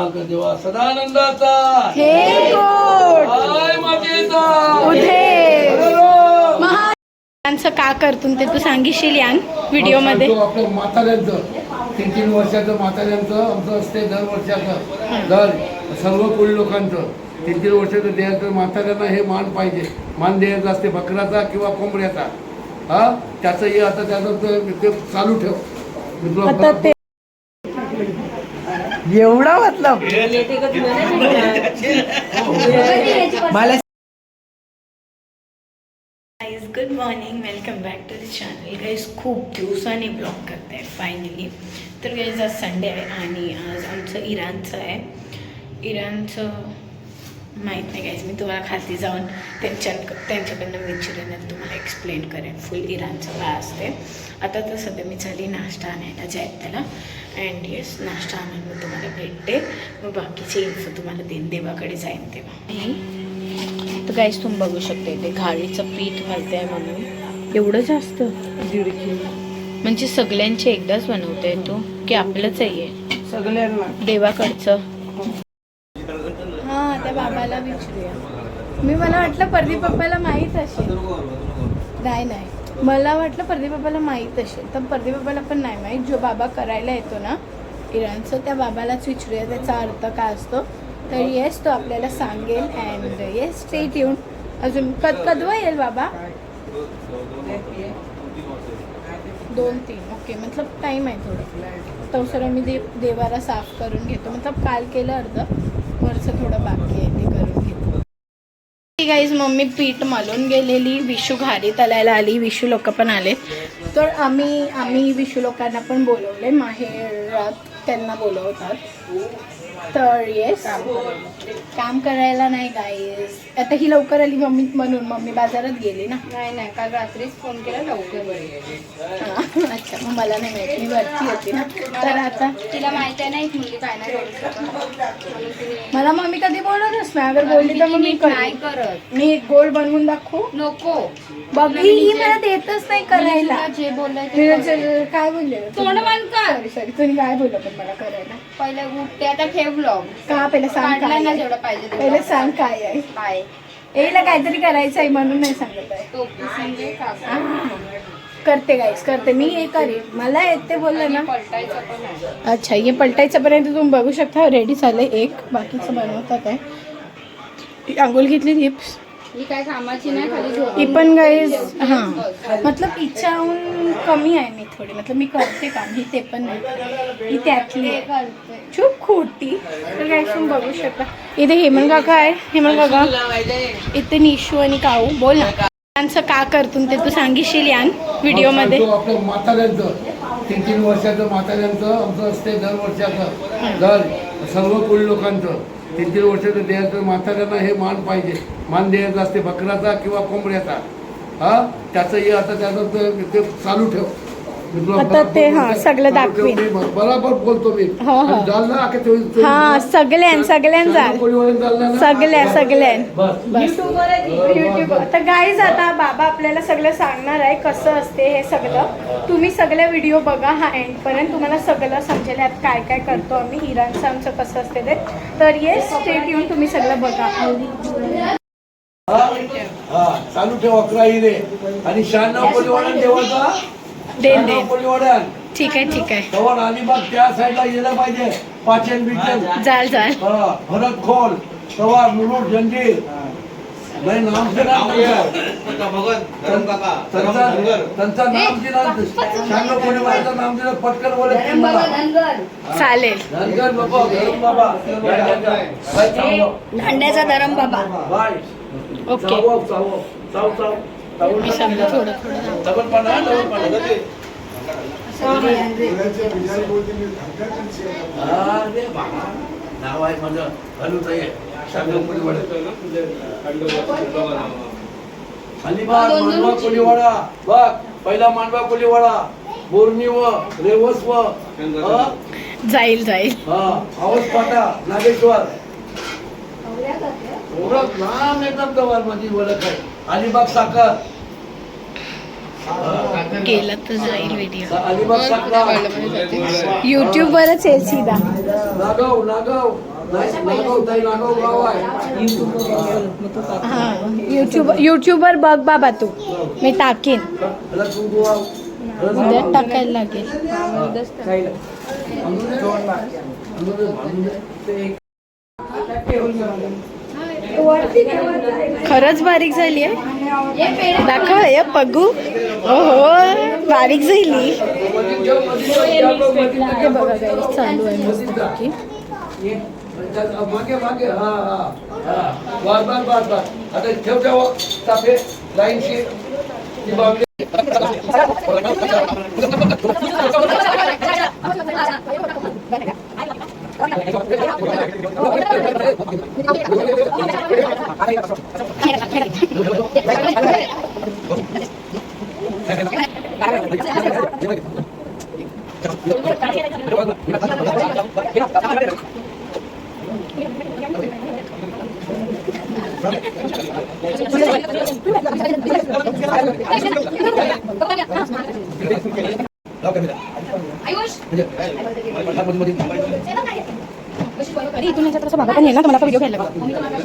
देवा सदानंदाचा. हे मातेचा. का करतून ते तू सांगितशील यान? व्हिडिओमध्ये सांगतो आपलं म्हाताऱ्यांचं. तीन तीन वर्षाचं म्हाताऱ्यांचं आमचं असते दर वर्षाचं. दर सर्व कोळी लोकांचं. तीन तीन वर्षाचं द्यायचं म्हाताऱ्यांना हे मान पाहिजे. मान द्यायचं असते बकराचा किंवा कोंबड्याचा. हा? त्याचं हे आता त्याचं ते- चालू ठेव. एवढा मतलब. मला good morning welcome back to the channel guys खूप दिवसांनी ब्लॉग करते फायनली तर गाईज आज संडे आहे आणि आज आमचं इराणचं आहे. इराणचं माहीत नाही गाईज मी तुम्हाला खाती जाऊन त्यांच्या त्यांच्याकडनं विचारेन आणि तुम्हाला एक्सप्लेन करेन. फुल इराणचं काय असते आता तर सध्या मी झाली नाश्ता आणायला जायत त्याला अँड येस नाश्ता आणून मी तुम्हाला भेटते. मग बाकीची इन्फो तुम्हाला देईन देवाकडे जाईन तेव्हा. तर गाईज तुम्ही बघू शकता इथे घाळीचं पीठ घालते आहे म्हणून. एवढं जास्त? दीड किलो. म्हणजे सगळ्यांचे एकदाच बनवते तू? की आपलंच आहे? सगळ्यांना. देवाकडचं? हा विचारूया मी मला वाटलं परदीप पप्पाला माहीत असेल. नाही नाही. मला वाटलं परदीप पप्पाला माहीत असेल. तर परदीप पप्पाला पण नाही माहीत. जो बाबा करायला येतो ना इराणचं त्या बाबालाच विचारूया त्याचा अर्थ काय असतो. तर येस तो आपल्याला सांगेल अँड येस स्टेट येऊन अजून कद कधवा येईल बाबा? दोन तीन. ओके मतलब टाईम आहे थोडं. तो सर मी दे देवाला साफ करून घेतो. मतलब काल केलं अर्ध वरचं थोडं बाकी आहे. गाईज मम्मी पीठ मलून गेलेली विशू घारी तलायला आली विशू लोक पण आले. तर आम्ही आम्ही विशू लोकांना पण बोलवले माहेरात त्यांना बोलवतात. तर येस काम करायला नाही गाईज आता ही लवकर आली मम्मी म्हणून मम्मी बाजारात गेली ना. नाही नाही काल रात्रीच फोन केला लवकर अच्छा मग मला नाही माहिती मी वरती होती ना. तर आता तिला माहिती आहे ना एक मुलगी काय नाही मला मम्मी कधी बोलतच नाही अगर बोलली तर मग मी नाही करत. मी गोल बनवून दाखवू? नको. बघ ही ही मला देतच नाही करायला. जे ते म्हणजे काय बोलले? तोंड बंद कर. सॉरी सॉरी तुम्ही काय बोललं पण मला करायला? पहिले उठते आता ठेव ब्लॉग का पहिले सांग काढला ना? जेवढं पाहिजे तेवढं. पहिले सांग काय आहे? काय? येईला काहीतरी करायचं आहे म्हणून नाही सांगत आहे. टोपी काका. करते गाईस करते. मी हे करेन. मला येते बोललं ना. पलटायचं पण आहे. अच्छा हे पलटायचं पर्यंत तुम्ही बघू शकता. रेडी झालंय एक. बाकीचं बनवतात आहे. आंघोळ घेतली हिप्स काय कामाची नाही खाली झोपून पण गाईज हां. मतलब इच्छाहून कमी आहे मी थोडी. मतलब मी करते काम ही ते पण नाही. ही त्यातली आहे. करते. खूप खोटी. तर काय तुम्ही बघू शकता. इथे हेमंत काका आहे. हेमंत काका. इथे निशू आणि काऊ. बोल ना. त्यांचं का करतून ते तू सांगितशील यान व्हिडिओमध्ये सांगतो आपलं म्हाताऱ्यांचं. तीन तीन वर्षाचं म्हाताऱ्यांचं. आमचं असते दर वर्षाचं. दर. सर्व कोळी लोकांचं. तीन तीन वर्षाचं द्यायचं म्हाताऱ्यांना हे मान पाहिजे. मान द्यायचं असते बकराचा किंवा कोंबड्याचा. हा? त्याचं हे आता त्याचं ते- चालू ठेव. आता ते, हा. सगळं. दाखवीन. बरोबर बोलतो मी हो, हो. हा. सगळ्यां सगळ्यां? सगळ्या सगळ्यां युट्यूब आता गाईज आता बाबा आपल्याला सगळं सांगणार आहे कसं असते हे सगळं तुम्ही सगळे व्हिडिओ बघा हा एंड पर्यंत तुम्हाला सगळं समजेल यात काय काय करतो आम्ही इराणचं आमचं कसं असते ते तर ये स्टेट येऊन तुम्ही सगळं बघा चालू ठेव अकरा हिरे आणि शहाण्णव कोळीवाड्यात देवाचा देन देन. ठीक आहे ठीक आहे. अलिबाग त्या साईडला गेलं पाहिजे. पाचन बिचन जाल जाल. हा भरत खोल तवा मुरुड नाही नाम से नाम त्यांचा नाम दिला शहाण्णव कोळीवाड्याचं नाम दिलं पटकन बोलत नाही मला. चालेल. धनगर बाबा बाबा. दांड्याचा धरम बाबा. ओके. चाव चाव. चावून मी सगळं थोडं थोडं नाव आहे माझं कोळीवाडा अलिबाग मांडवा कोळीवाडा बघ पहिला मांडवा कोळीवाडा बोरणी व रेवस व. जाईल जाईल. हा, आवाज पाटा नागेश्वर. नाम एकदम जवळ माझी ओळख आहे. अलिबाग साखर. गेला तर जाईल व्हिडिओ अलिबाग साखरा. यूट्यूबवरच आहे सीधा. नागाव नागाव नाही, नागाव ताई नागाव गाव आहे. हा. यूट्यूब यूट्यूबवर बघ बाबा तू. मी टाकीन. त्याला उद्या. टाकायला लागेल. खरंच बारीक झाली आहे. दाखव हे पगू. हो बारीक झाली. ठेव, ठेव. बघा चालू आहे त्यात मागे मागे हा अरे इथून याच्यात असं बघा पण येईल ना तुम्हाला व्हिडिओ घ्यायला लागला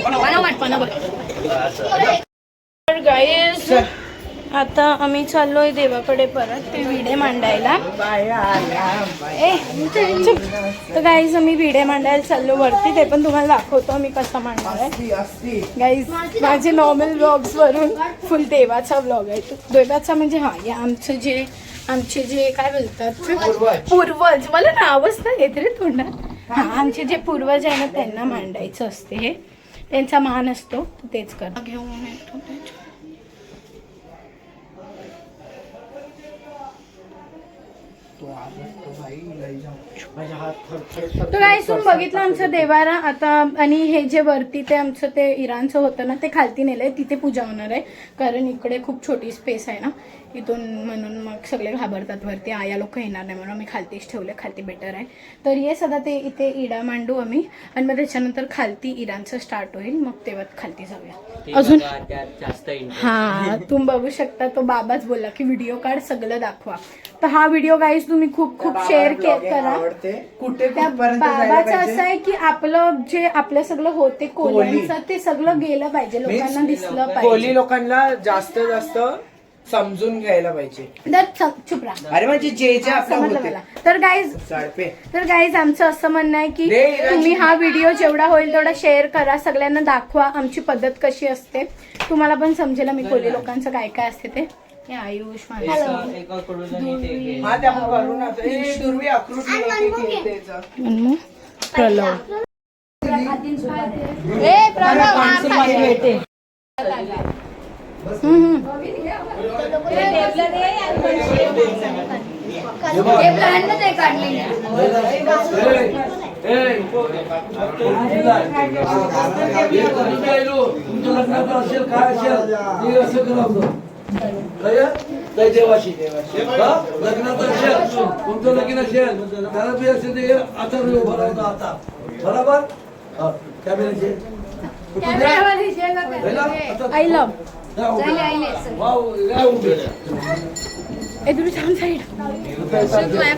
मला पण तेव्हा आता आम्ही चाललोय देवाकडे परत ते विडे मांडायला. ए. तर गाईज आम्ही विडे मांडायला चाललो वरती ते पण तुम्हाला दाखवतो आम्ही कसं मांडणार आहे. गाईज माझे नॉर्मल व्लॉग्स वरून फुल देवाचा व्लॉग आहे तो. देवाचा म्हणजे हा हे आमचं जे आमचे जे काय बोलतात? पूर्वज. मला नावच नाही येत रे तोंडात. हा आमचे जे पूर्वज आहे ना त्यांना मांडायचं असते हे. त्यांचा मान असतो तेच कर घेऊन येतो तर काय तुम्ही बघितलं आमचं देवारा आता आणि हे जे वरती ते आमचं ते इराणचं होतं ना ते खालती नेलंय तिथे पूजा होणार आहे. कारण इकडे खूप छोटी स्पेस आहे ना. इथून म्हणून मग सगळे घाबरतात वरती आया लोक येणार नाही म्हणून आम्ही खालतीच ठेवले खालती बेटर आहे. तर ये सदा ते इथे इडा मांडू आम्ही आणि मग त्याच्यानंतर खालती इराणचं स्टार्ट होईल. मग तेव्हा खालती जाऊया. अजून जास्त हा तुम्ही बघू शकता तो बाबाच बोलला की व्हिडिओ काढ सगळं दाखवा. तर हा व्हिडिओ गाईज तुम्ही खूप खूप शेअर करा. कुठे त्या बाबाचं असं आहे की आपलं जे आपलं सगळं होते कोल्यांचं ते सगळं गेलं पाहिजे लोकांना दिसलं कोली पाहिजे. लोकांना जास्त जास्त समजून घ्यायला पाहिजे. अरे म्हणजे जे जे आपलं होते तर गाईज साडपे तर गाईज आमचं असं म्हणणं आहे की. तुम्ही हा व्हिडिओ जेवढा होईल तेवढा शेअर करा. सगळ्यांना दाखवा आमची पद्धत कशी असते. तुम्हाला पण समजेल आम्ही कोली लोकांचं काय काय असते ते. हे आयुष प्रलव हम्म, हम्म. हे प्लॅन ते काढले तुमचं लग्नाचं असेल काय असेल असं? काय देवाशी हा? लग्नाचं असेल तुमचं लगीन असेल त्याला बी असेल ते आता राहतो आता बरोबर हा? आता- आय लव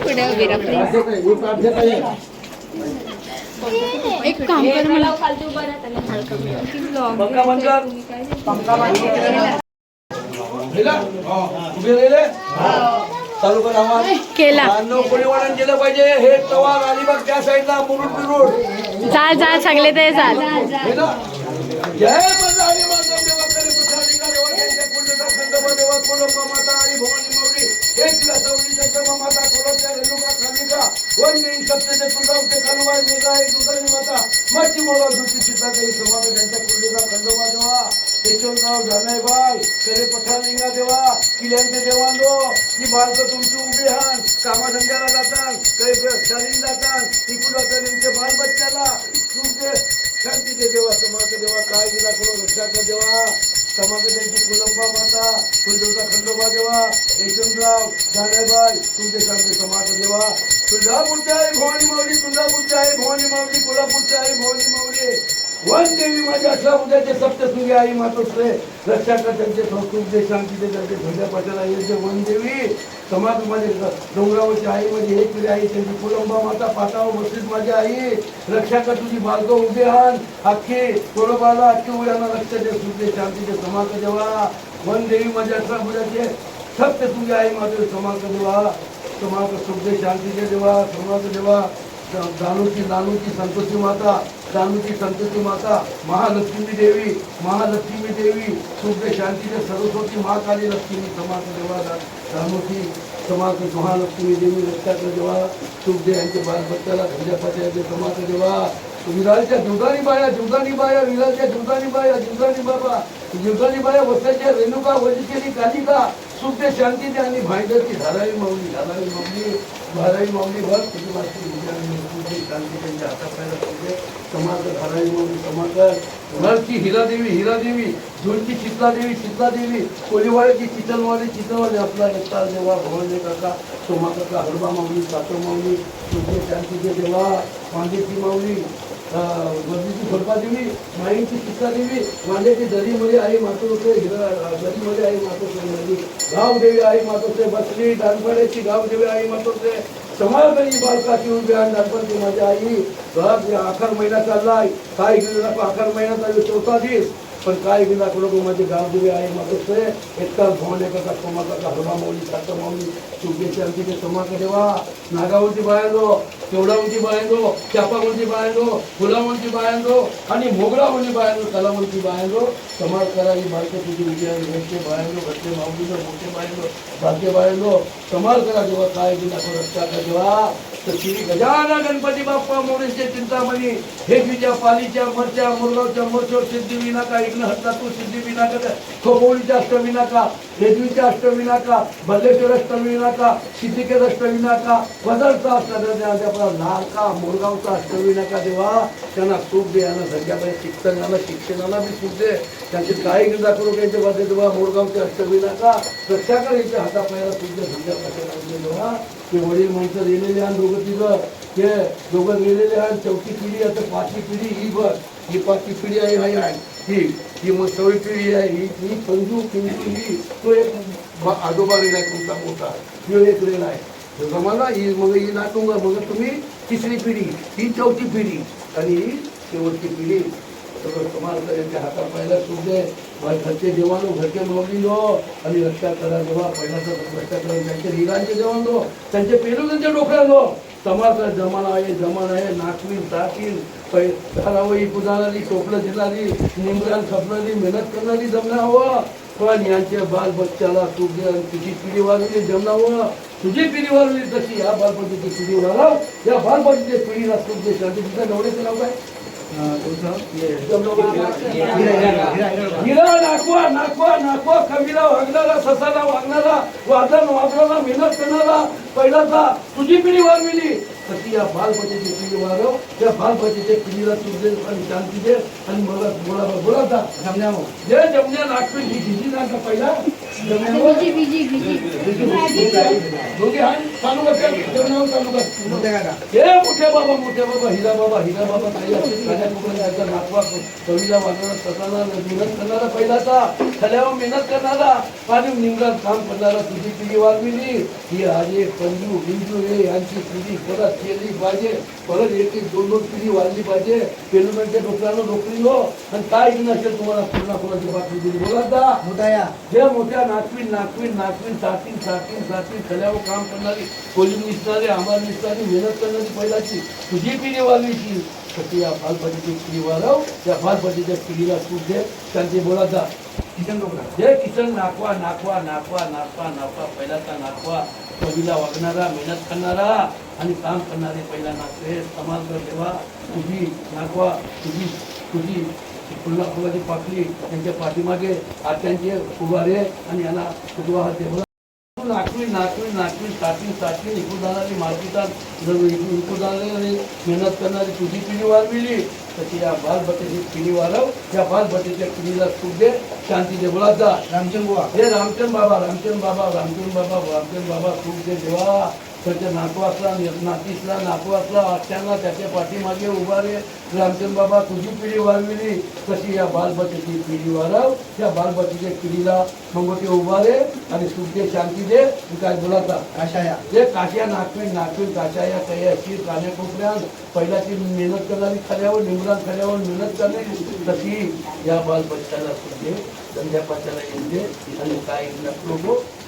पुढे ही. एक काम कर मला. राहिले? चालू कर आवाज. केला. पाहिजे. हे तवा अलिबाग त्या साईडला मुरुड बिरुड. जा जा सगळे ते चाल. हे? जय देवा करे माता आणि भवानी माऊली. हे तिला सवली जगदंबा माता कोलंबच्या रेणुका खालिका वन देई सत्य तुझा कानुबाई मेघा आई दुसरी माता. मच्छी मोला दुसरी सीता देई समाज त्यांच्या कुर्लीला खंडोबा देवा यशवंतराव जानाई बाय करे पठालिंगा देवा. किल्यांचे देवांदो ही बालकं तुमची उभी हान. कामाधंद्याला जातात काही शालीन जातात तिकून जातात त्यांचे बाल बच्च्याला तुमचे शांतीचे देवा समाज देवा काय दिला कोण रक्षाचा देवा? समाज त्यांची कुलंबा माता तुळजाचा खंडोबा देवा यशवंतराव जानेबाई तुमचे शांती समाज देवा. तुळजापूरच्या आहे भवानी माऊली तुळजापूरच्या आहे भवानी माऊली कोल्हापूरच्या आहे भवानी माऊली. वन देवी म्हणजे अठरा उद्याचे सप्तसुगी आई मातोश्रे. रक्षा कर त्यांचे संस्कृत देशांची त्यांचे ध्वजा पाठाला यांचे वन देवी समाज माझे डोंगरावरची आई म्हणजे हे तुझी आई त्यांची कुलंबा माता पाटावर बसलीत माझी आई. रक्षा कर तुझी बालकं उभे आण. अख्खी कोळबाला अख्खी उड्याला लक्ष दे सुख शांती समाज देवा. वन देवी म्हणजे अठरा उद्याचे सप्तसुगी आई माझे समाज देवा. समाज सुख शांतीचे देवा. समाज देवा. जानूची जानूची संतोषी माता जानूची संतोषी माता महालक्ष्मी देवी महालक्ष्मी देवी सुखदे शांतीचे सरस्वती महाकाली लक्ष्मी समाज देवा जानूची समाज महालक्ष्मी देवी रक्षात्र देवा सुखदेव यांचे बालबत्त्याला धंद्यापाच्या यांचे समाज देवा. विरालच्या जुदानी बाया जुदानी बाया विरालच्या जुदानी बाया जुदानी बाबा जुदानी बाया वसाच्या रेणुका वजिकेली कालिका सुखदे शांती दे आणि भाईदरची धारावी माऊली धारावी माऊली धारावी माऊली भर तुझी माती तुझी शांती त्यांच्या हातापायला तुझे समाज धारावी माऊली समाज घरची हिरादेवी हिरादेवी झुलची चितलादेवी चितलादेवी कोलीवाड्याची चितलवाडी चितलवाडी आपला एकता देवा भवानी काका सोमा काका हरबा माऊली सातो माऊली तुझे शांतीचे देवा मांदेची माऊली गर्दीची भरपादेवी माईंची चितलादेवी मांड्याची दरीमध्ये आई मातोसे हिरा दरीमध्ये आई मातोसे नदी गावदेवी आई मातोसे बसली दानपाड्याची गावदेवी आई मातोसे समाजकारी बालकाची उभी आणणार पण ती माझी आई घर या महिना चाललाय काय महिन्याचा चौथा महिना चालू चौथा दिवस पण काय गेला कडक माझे गावदेवी आई मातोश्रे एकटा भवने काका सोमा काका हरबा मौली सात माऊली सुगेची आमची समाज देवा. नागावरची बायांनो केवडावरची बायांनो चापावरची बायांनो फुलावरची बायांनो आणि मोगरावरची बायांनो तलावरची बायांनो समाज करा ही बायको तुझी विजय घरचे बायांनो घरचे माऊलीनो मोठे बायांनो भाग्य बायांनो समाज करा देवा काय गेला रक्षा कर देवा. तर श्री गजाना गणपती बाप्पा मोरेचे चिंतामणी हे तुझ्या पालीच्या मरच्या मुरगावच्या मोरचोर सिद्धी विनाका इग्न हत्ता तू सिद्धी विनाका खोबोळीच्या अष्टविनाका रेजवीच्या अष्टविनाका बल्लेश्वर अष्टविनाका सिद्धिकेत अष्टविनाका बदलचा अष्टविनाका लालका मोरगावचा अष्टविनाका देवा त्यांना सुख दे यांना सगळ्याकडे शिक्षणाला शिक्षणाला बी सुख दे त्यांचे काही निंदा करू त्यांच्या बाबतीत देवा मोरगावचे अष्टविनाका रक्षा हातापायला यांच्या हातापायाला सुख दे संध्याकाळच्या देवा. ते वडील माणसं दिलेले आणि दोघं तिघं ते दोघं गेलेले आहे चौथी पिढी आता पाचवी पिढी ही बघ ही पाचवी पिढी आहे हाय आहे ही ही मग सवळी पिढी आहे ही ही पंजू पिंजू ही तो एक आजोबा रेल आहे तुमचा मोठा. तो एक रेल आहे जमाना ही मग ही नाटुंगा मग तुम्ही तिसरी पिढी ही चौथी पिढी. आणि ही शेवटची पिढी. सगळं समाज यांच्या हातात पहिला सुद्धा घरचे जेवण घरचे माऊली लो आणि रक्षा करा जेव्हा पहिल्याचा रक्षा करा त्यांचे हिरांचे जेवण लो त्यांचे पेरू त्यांच्या डोक्याला लो समाज जमाना आहे जमाना आहे नाचवीन टाकीन पै धारावई पुजारली टोपलं दिलाली निमरान खपणारी मेहनत करणारी जमना हवं पण यांच्या बाल बच्चाला तुझे आणि तुझी पिढी वाजवली जमना हवं तुझी पिढी वाजवली तशी या बालपणीची पिढी वाढव या बालपणीच्या पिढीला तुझे शांती तिथं नवऱ्याचं नाव काय? हिरा नाकवा नाकवा नाकवा कमीला वागणारा ससाला वागणारा वादन वागणारा मेहनत करणारा पहिलाचा. तुझी पिढी वाढविली तशी या बालपतीची पिढी वाढव त्या बालपतीच्या पिढीला तुझे आणि शांती दे आणि मला बोला बोला जा जमण्या जे जमण्या नागपूर ही झिजी नाका पहिला? जमण्यावर? जमण्यावर हे मोठे बाबा मोठे बाबा हिरा बाबा हिरा बाबा काही असेल खाल्या कुकड्याचा नातवा कवीला वाजवणार ससाना मेहनत करणारा पहिलाचा. खल्यावर मेहनत करणारा. पाणी निमरात काम करणारा तुझी पिढी वाढविली ही आजे पंजू बिंजू हे यांची पिढी. परत केली पाहिजे. परत एक एक दोन दोन पिढी वाढली पाहिजे. पेलुमेंटच्या डोक्यानं नोकरी हो. आणि काय नसेल तुम्हाला पूर्ण कोणाची बातमी दिली. बोला दा जे मोठ्या नाचवीन नाचवीन नाचवीन साकीन साकीन साकीन खल्यावर काम करणारी कोलिंग निसणारी आंबार निसणारी मेहनत करणारी पहिलाची. तुझी पिढी वाढलीची तर ती या फालपाटीची पिढी वाढव त्या फालपाटीच्या पिढीला तू दे. त्यांची बोला जा किसन डोकरा जय किसन नाकवा नाकवा नाकवा नाकवा नाकवा. पहिल्याचा नाकवा कवीला वागणारा मेहनत करणारा आणि काम करणारे पहिला नाकवे समाज देवा तुझी नाकवा तुझी तुझी फुला फुलाची पाकली त्यांच्या पाठीमागे आत्यांचे उभारे आणि यांना उजवा देवा. नाचवी नाचवी नाचवी साठवी साठवी जाणारी मार्केटात जर जाणारी मेहनत करणारी तुझी पिढी वाढविली. तशी या बालबटेची पिढी वाढव. या बालबटेच्या पिढीला सुख दे शांती दे बोला जा. रामचंद बुवा हे रामचंद बाबा रामचंद बाबा रामचंद बाबा रामचंद बाबा सुख दे देवा. त्याच्या नातू असला नातीसला नातू असला आत्यांना त्याच्या पाठीमागे उभा रे. रामचंद बाबा तुझी पिढी वाढविली तशी या बालबतीची पिढी वाढव या बालबतीच्या पिढीला मग ते उभा रे आणि सुख शांती दे काय बोलाता? काशाया. जे काश्या नागवीन नागवीन काश्या या काही अशी कान्याकोपऱ्यात पहिल्याची मेहनत करणारी खऱ्यावर निमरान खऱ्यावर मेहनत करणारी. तशी या बालबच्चाला सुद्धा संध्या पाच्याला येते आणि काय नको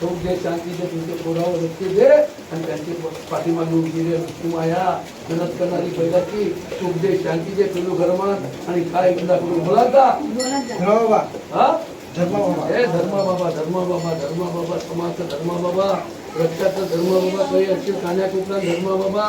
तो दे शांती दे तुमचे पोरावर रक्ती दे आणि त्यांची पाठीमागे उभी रे लुटुमाया मेहनत करणारी पहिल्याची सुख दे शांती दे पिलू घरमान आणि काय बोलाता धर्मा बाबा हा धर्मा बाबा हे? धर्म बाबा धर्म बाबा धर्म बाबा समाज धर्म बाबा रक्षा कर धर्म बाबा काही असेल कान्याकुटला धर्म बाबा?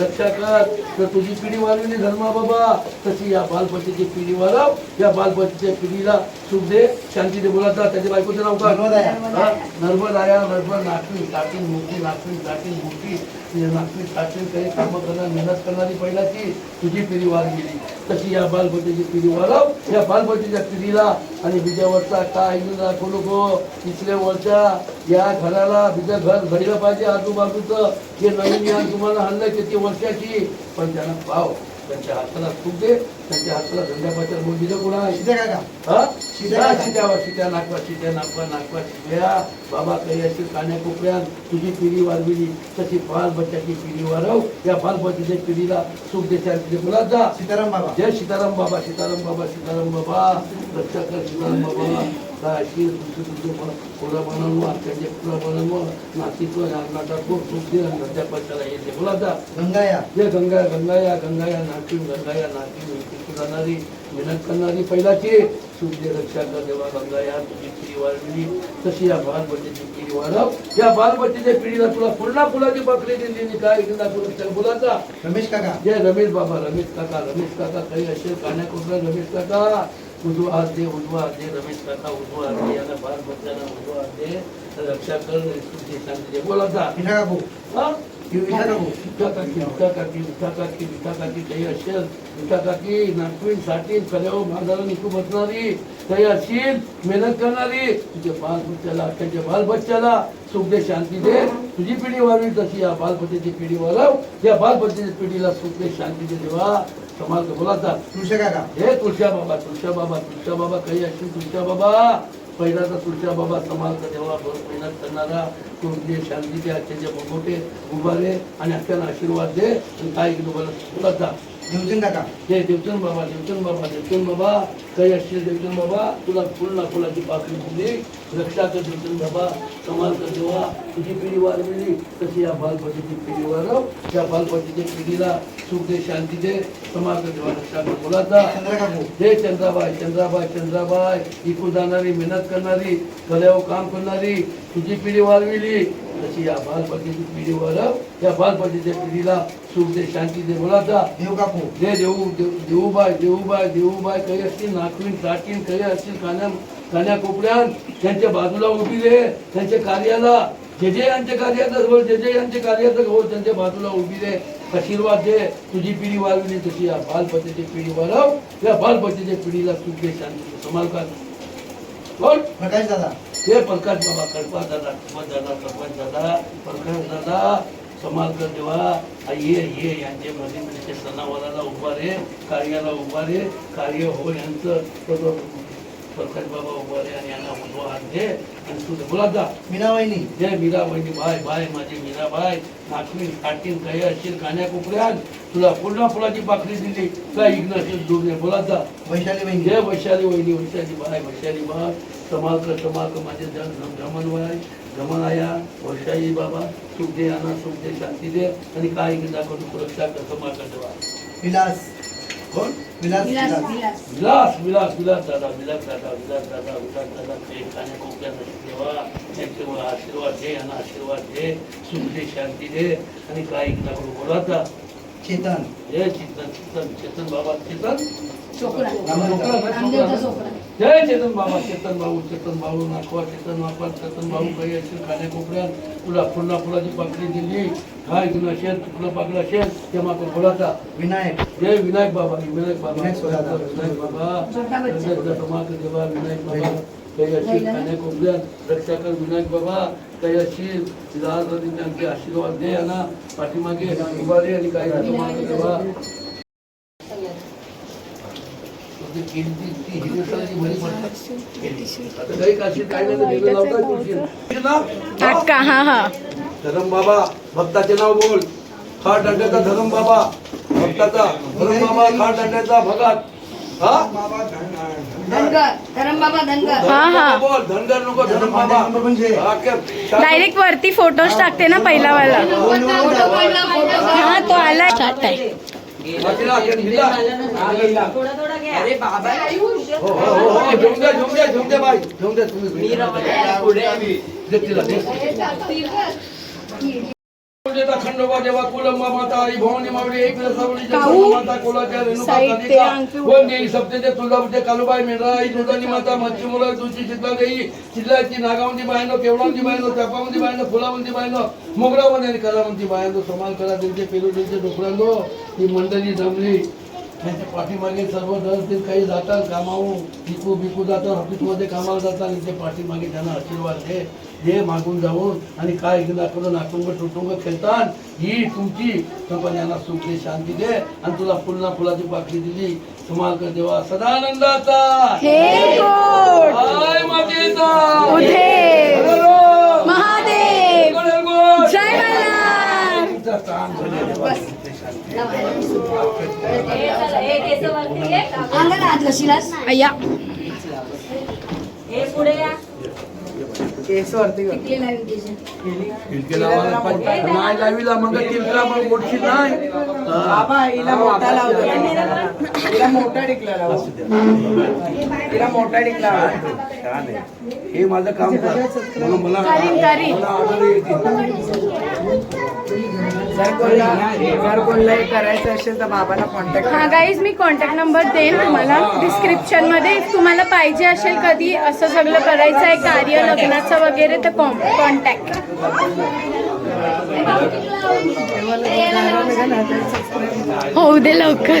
रक्षा कर तर तुझी पिढी वाढवली धर्म बाबा. तशी या बालपतीची पिढी वाढव या बालपतीच्या पिढीला सुख दे शांती दे बोलाता त्याच्या बायकोचं नाव काय नर्मदाया. नर्मदाया नर्मद नागपूर टाकीन मोठी नागपूर टाकीन मोठी नागपूर टाकीन काही कामं करणार मेहनत करणारी पहिला पहिल्याची तुझी पिढी वाढ गेली. तशी या बालपतीची पिढी वाढव या बालपतीच्या पिढीला आणि बिजावरचा काय दाखवू नको. तिसऱ्या वरच्या या घराला बिजा घर घडलं पाहिजे आजूबाजूचं. जे नवीन या तुम्हाला हल्लं किती वर्षाची? पण त्यांना पाव. त्यांच्या हाताला खूप दे त्यांच्या हाताला धंद्यापाच्या दिलं कोणा? काका. हा? शिट्यावर शिट्या नाकवा शिट्या नाकवा नाकवा शिट्या बाबा काही अशी कान्या कोपऱ्यात तुझी पिढी वाढविली तशी बाल बच्चाची पिढी वाढव. या बाल बच्चाच्या पिढीला सुख देशात बोला जा. सीताराम बाबा. जय सीताराम बाबा सीताराम बाबा सीताराम बाबा. रक्षा कर सीताराम बाबा. अशी तुमचे तुमचे फुलं बनवू आत्याचे फुलं बनवू नातीचं नाटक आणि नद्या पक्षाला येते बोला जा गंगाया. जे गंगा गंगाया गंगाया नाकीन गंगाया विकसित जाणारी मेहनत करणारी पहिलाची सूर्य रक्षा कर देवा गंगाया तुझी पिढी वाढविली तशी या बालबच्चेची पिढी वाढव. या बालबच्चेच्या पिढीला तुला पुन्हा फुलाची बकरी दिली काय एकदा करून बोलाचा रमेश काका. जय रमेश बाबा रमेश काका रमेश काका काही असेल कान्याकोपरा रमेश काका. उजवा हात दे उजवा हात दे रमेश काका उजवा हात दे याला बाल बच्चांना उजवा हात दे रक्षा कर सुखी शांती बोलाचा विठा काकू. विठा काकू विठा काकी विठा काकी काही असेल विठा काकी नागपूरसाठी कल्यावर माझाला निकू बसणारी काही असेल मेहनत करणारी तुझ्या बाल बच्च्याला त्यांच्या बाल बच्च्याला सुख दे शांती दे तुझी पिढी वाढवी तशी या बालपतीची पिढी वाढव या बालपतीच्या पिढीला सुख दे शांती दे देवा समाज बोलाचा तुळशी काका. हे तुळशा बाबा तुळशा बाबा तुळशा बाबा काही असेल तुळशा बाबा. पहिल्याचा तुळजा बाबा समाज देवा भर मेहनत करणारा तुमचे शांतीचे आजचे जे भोगोटे उभारे आणि आपल्याला आशीर्वाद दे आणि काय तुम्हाला बोलत जा. देवचंद काका. हे देवचंद बाबा देवचंद बाबा देवचंद बाबा काही असतील देवचंद बाबा तुला फुल ना फुलाची पाकळी दिली. रक्षा कर देवचंद बाबा समाज कर देवा. तुझी पिढी वाढविली. तशी या बालपतीची पिढी वाढव. या बालपतीच्या पिढीला सुख दे शांती दे. समाज कर देवा रक्षा कर बोलाचा हे चंद्राबाई चंद्राबाई चंद्राबाई. इकून जाणारी मेहनत करणारी कल्यावर काम करणारी तुझी पिढी वाढविली. तशी या बालपतीची पिढी वाढव या बालपतीच्या पिढीला सुख दे शांती दे बोलाचा देव काकू जे देऊ देऊ- देऊबाई देऊबाई देऊबाई काही असतील नागवीन टाकीन काही असतील कान्या कान्या कोपऱ्यात. त्यांच्या बाजूला उभी रे. त्यांच्या कार्याला. जे जे यांच्या कार्याचं हो जे जे यांच्या कार्याचं हो त्यांच्या बाजूला उभी रे. आशीर्वाद दे. तुझी पिढी वाढवली तशी या बालपतीची पिढी वाढव या बालपतीच्या पिढीला सुख दे शांती दे. समालकाल कोण? प्रकाश दादा. हे प्रकाश बाबा कल्पा दादा कल्पा दादा कल्पा दादा प्रकाश दादा समाल कर देवा ये ये यांचे मध्ये म्हणजे सणावाराला उभा रे कार्याला उभा रे कार्य हो यांचं. प्रकाश बाबा उभारे आणि यांना उजवा हात घे आणि तुझं जा. जय बहिणी बाय बाय माझी नाचवीन काटीन काही कान्या कोपऱ्यात तुला पूर्ण फुलाची पाकळी दिली. तुला इग्न असेल दूर नाही बोला जा. वैशाली वहिनी जय वैशाली वहिनी वैशाली बाय. वैशाली बाय माझे जन जमन जमन आया वैशाली बाबा. सुख दे आणा सुख दे शांती दे. आणि काय दाखव सुरक्षा समाक देवा विलास. कोण? विलास विलास विलास. विलास. दादा विलास दादा विलास दादा विलास दादा ते खाण्या कोपऱ्यात देवा त्यांचे आशीर्वाद दे आणि आशीर्वाद दे सुख दे शांती दे. आणि काय दाखव बोलाता चेतन. जय चिंतन चिंतन चेतन बाबा चेतन. छोकरा. चोपडा. जय चेतन बाबा चेतन भाऊ चेतन भाऊ नाकवा चेतन नाकवा चेतन भाऊ काही असेल खाण्या कोपऱ्यात तुला फुलना फुलाची पाकळी दिली. काय घेऊन असेल तुला पाकलं असेल ते मागं बोलाचा विनायक. जय विनायक बाबा विनायक बाबा. विनायक बाबा. देवा विनायक बाबा. काही अशी खाण्या कोपऱ्यात रक्षा कर विनायक बाबा. काही अशी लाल त्यांचे आशीर्वाद दे यांना पाठीमागे आणि काही देवा ती ती- ती हिरवेसराची भरी पडतात. आता काही काशी काय नाही तर वेगळं लावतात तुळशी. तुझं नाव? हा हा धरम बाबा भक्ताचे नाव बोल. खाट दंड्याचा धरम बाबा भक्ताचा धरम बाबा खाट दंड्याचा भगत. हा? धनगर धरम बाबा धनगर. हा, हा. बोल. धनगर नको धरम बाबा. म्हणजे? डायरेक्ट वरती फोटोज टाकते ना पहिला वाला. हा तो आला आहे बाकीला अखेर हिला. अरे बाबा घेऊन द्या, घेऊन द्या, घेऊन द्या बाई. घेऊन द्या तुम्ही. दे तिला, दे. देता खंडोबा देवा कुलंबा माता आई भवानी मावळी एक रसावळी काऊ. माता कोलाच्या रेणुका साईड ते कालिका अंगठी वन देई सप्तेचे तुळजापूरचे कालुबाई मेंढरा आई दुधानी माता मच्छी मुलं तुळशी चितला देई चितलाची नागावंती बायनो केवळावंती बायनो चापावंती बायनो फुलावंती बायनो मोगरावंती आणि कलावंती बायनो समाल कला दिलचे पेरू दिलचे डोकरांनो ही मंडळी जमली त्यांच्या पाठीमागे सर्व दर ते काही जातात कामावून बिकू बिकू जातात ऑफिसमध्ये कामाला जातात आणि ते पाठीमागे त्यांना आशीर्वाद दे दे मागून जाऊन आणि काय दाखवलं नाटुंग टुटुंग खेळतात ही तुमची पण यांना सुख दे शांती दे आणि तुला फुलना फुलाची पाकळी दिली. समाल कर देवा सदानंदाचा. हे हाय मातेचा. महादेव. जय अय्या. केस वरती कर. पाहिजे. नाही लावीला मग तिलकला पण गोडशी नाही. हा. बाबा हिला मोठा लावतो. हिला मोठा टिकला हिला मोठा टिकला. हे माझं काम कर. मला ऑर्डर येते जर कोणला जर कोणला हे करायचं असेल तर बाबाला कॉन्टॅक्ट हा गाईज मी कॉन्टॅक्ट नंबर देईन तुम्हाला. डिस्क्रिप्शनमध्ये. तुम्हाला पाहिजे असेल कधी असं सगळं करायचं आहे कार्य लग्नाचं वगैरे तर कॉन्टॅक्ट होऊ दे लवकर.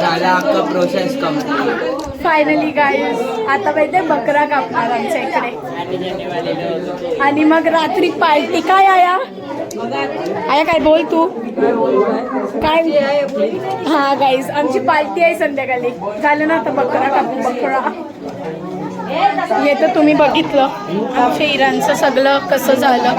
झाला अख्खा प्रोसेस कंप्लीट फायनली गाईज आता माहिती आहे बकरा कापणार आमच्या इकडे. आणि मग रात्री पार्टी. काय आया? आया काय? बोल तू. काय? हा गाईज आमची पार्टी आहे संध्याकाळी. झालं ना आता बकरा कापू बकरा. हे तर तुम्ही बघितलं. आमच्या इराणचं सगळं कसं झालं.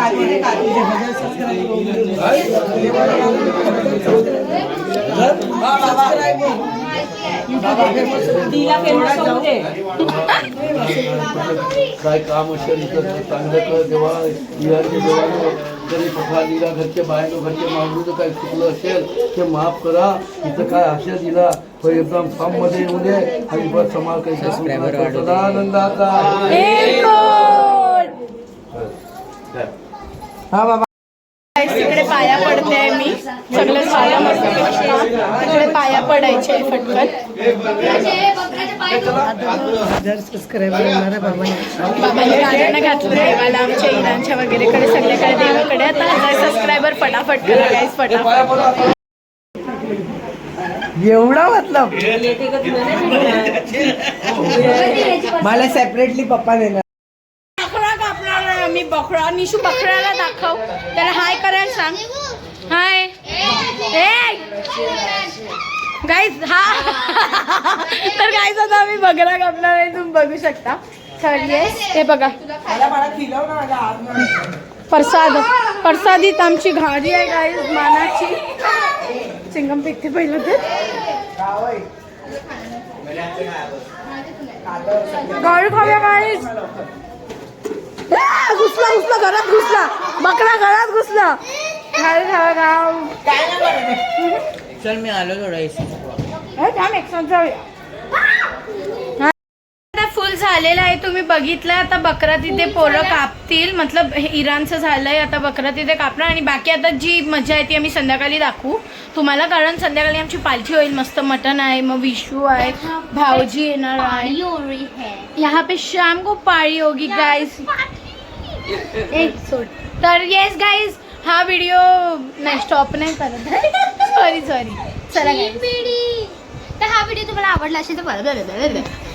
काय काम असेल तर चांगलं कर. देवा इराणी देवानं जरी पठा दिला घरचे बाहेर घरचे मागून काय चुकलं असेल ते माफ करा. इथं काय आशा दिला एकदम फॉर्ममध्ये येऊ दे आणि बस समाल काही सदानंदाचा? हा बाबा. पाया पडते आहे मी. सगळं झालं मस्त तिकडे पाया पडायचे फटकन पाय सबस्क्रायबर होणार आहे बाबा बाबांनी गाणं घातलं देवाला आमच्या इराणच्या वगैरेकडे सगळ्याकडे देवाकडे. आता हजार सबस्क्रायबर फटाफट करा गाईस फटाफट. एवढा मतलब? मला सेपरेटली पप्पा देणार. एक आहे बकरा निशू बकऱ्याला दाखव. त्याला हाय करायला सांग. हाय. गाईज हा. तर गाईज आता आम्ही बकरा कापणार आहे तुम्ही बघू शकता. तर हे बघा. प्रसाद प्रसादीत आमची घाडी आहे गाईज मानाची. चिंगम पिकते पहिलं ते. जावई. खाऊया गाईज घुसला घुसला घरात घुसला. बकरा घरात घुसला. चल मी आलो थोडा हे? जाऊया हा. झालेलं आहे तुम्ही बघितलं आता बकरा तिथे पोरं कापतील. मतलब हे इराणचं झालंय आता बकरा तिथे कापणार. आणि बाकी आता जी मजा आहे ती आम्ही संध्याकाळी दाखवू. तुम्हाला कारण संध्याकाळी आमची पालखी होईल मस्त मटन आहे मग विशू आहे भाऊजी येणार आहे. यहाँ पे शाम को पाळी होगी सोड. तर येस गाईज हा व्हिडिओ नाही स्टॉप नाही करत. सॉरी सॉरी चला. तर हा व्हिडिओ तुम्हाला आवडला असेल तर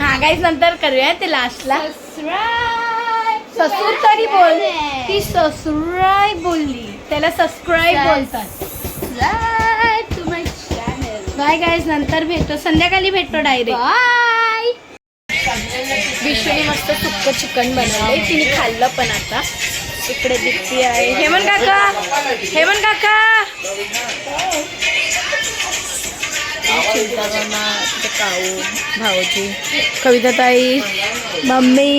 हा गाईज नंतर करूया ते लास्टला ससूर तरी बोल. ती ससुराय बोलली. त्याला सबस्क्राईब बोलतात. बाय गाईज नंतर भेटतो संध्याकाळी भेटतो डायरेक्ट बाय विष्णूने मस्त सुक्क चिकन बनवलंय. तिने खाल्लं पण आता. इकडे दिप्ती आहे. हेमन काका. हेमन काका. तिथे काऊ भाऊजी कविता ताई मम्मी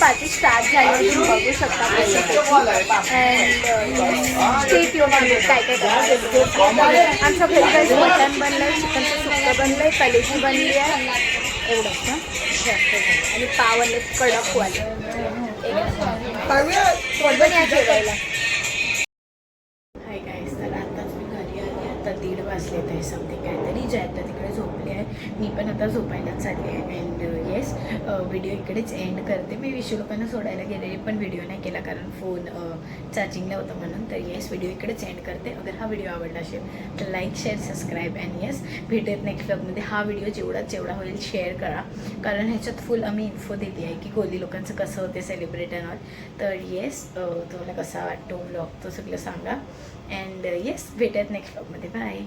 पार्टी स्टार्ट झाली तुम्ही बघू शकता अँड काय काय काय? आमच्या घरी काही मटण बनलंय चिकनचं सुक्क बनलंय कलेजी बनली आहे. एवढंच ना. आणि पाव आणले कडक वाले. पण या जेवायला हाय गाईस तर आताच मी घरी आली आता दीड वाजले ते समथिंग काहीतरी जे आता तिकडे झोपले आहे मी पण आता झोपायला चालली आहे. अँड येस व्हिडिओ इकडेच एंड करते. मी विशू लोकांना सोडायला गेलेली पण व्हिडिओ नाही केला कारण फोन चार्जिंग uh, नव्हतं म्हणून. तर येस व्हिडिओ इकडेच एंड करते. अगर हा व्हिडिओ आवडला असेल तर like share subscribe and yes भेटत नेक्स्ट ब्लॉगमध्ये हा व्हिडिओ जेवढा जेवढा होईल शेअर करा. कारण ह्याच्यात फुल आम्ही इन्फो देते आहे की कोली लोकांचं कसं होते सेलिब्रेट अँड ऑल तर येस uh, तुम्हाला कसा वाटतो ब्लॉग तो सगळं सांगा. अँड येस भेटत नेक्स्ट ब्लॉगमध्ये बाय